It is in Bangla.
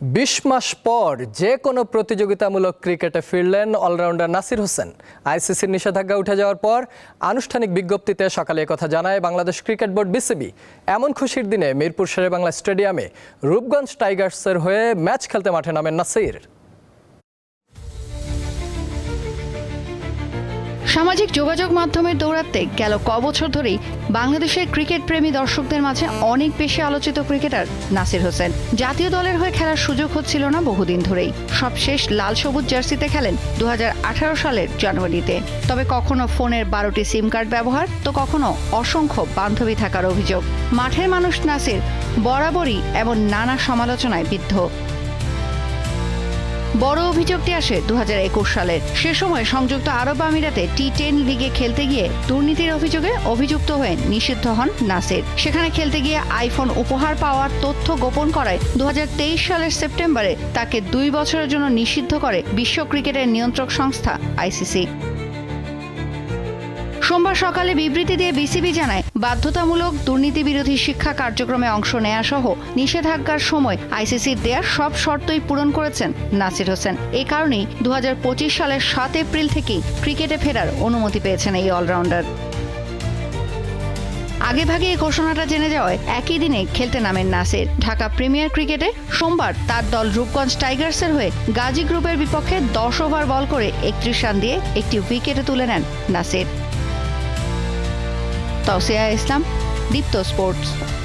বিশ মাস পর যে কোনো প্রতিযোগিতামূলক ক্রিকেটে ফিরলেন অলরাউন্ডার নাসির হোসেন। আইসিসির নিষেধাজ্ঞা উঠে যাওয়ার পর আনুষ্ঠানিক বিজ্ঞপ্তিতে সকালে কথা জানায় বাংলাদেশ ক্রিকেট বোর্ড বিসিবি। এমন খুশির দিনে মিরপুর শেরে বাংলা স্টেডিয়ামে রূপগঞ্জ টাইগার্সের হয়ে ম্যাচ খেলতে মাঠে নামেন নাসির। সামাজিক যোগাযোগ মাধ্যমের দৌরাত্মে গেল ক বছর ধরেই বাংলাদেশের ক্রিকেট প্রেমী দর্শকদের মাঝে অনেক বেশি আলোচিত ক্রিকেটার নাসির হোসেন। জাতীয় দলের হয়ে খেলার সুযোগ হচ্ছিল না বহুদিন ধরেই। সবশেষ লাল সবুজ জার্সিতে খেলেন দু হাজার আঠারো সালের জানুয়ারিতে। তবে কখনো ফোনের বারোটি সিম কার্ড ব্যবহার, তো কখনো অসংখ্য বান্ধবী থাকার অভিযোগ। মাঠের মানুষ নাসির বরাবরই এমন নানা সমালোচনায় বিদ্ধ। বড় অভিযোগটি আসে দু সালের সে সময় সংযুক্ত আরব আমিরাতে টি টেন লিগে খেলতে গিয়ে দুর্নীতির অভিযোগে অভিযুক্ত হয়ে নিষিদ্ধ হন নাসের। সেখানে খেলতে গিয়ে আইফোন উপহার পাওয়ার তথ্য গোপন করায় দু হাজার তেইশ সালের সেপ্টেম্বরে তাকে দুই বছরের জন্য নিষিদ্ধ করে বিশ্ব ক্রিকেটের নিয়ন্ত্রক সংস্থা আইসিসি। সোমবার সকালে বিবৃতি দিয়ে বিসিবি জানায়, বাধ্যতামূলক দুর্নীতি বিরোধী শিক্ষা কার্যক্রমে অংশ নেয়া সহ নিষেধাজ্ঞার সময় আইসিসির দেয়ার সব শর্তই পূরণ করেছেন নাসির হোসেন। এই কারণেই দু হাজার পঁচিশ সালের সাত এপ্রিল থেকেই ক্রিকেটে ফেরার অনুমতি পেয়েছেন এই অলরাউন্ডার। আগে ভাগে এই ঘোষণাটা জেনে যাওয়ায় একই দিনে খেলতে নামেন নাসির। ঢাকা প্রিমিয়ার ক্রিকেটে সোমবার তার দল রূপগঞ্জ টাইগার্সের হয়ে গাজী গ্রুপের বিপক্ষে দশ ওভার বল করে একত্রিশ রান দিয়ে একটি উইকেটে তুলে নেন Nasir. tavsiye etsam Dipto Sports.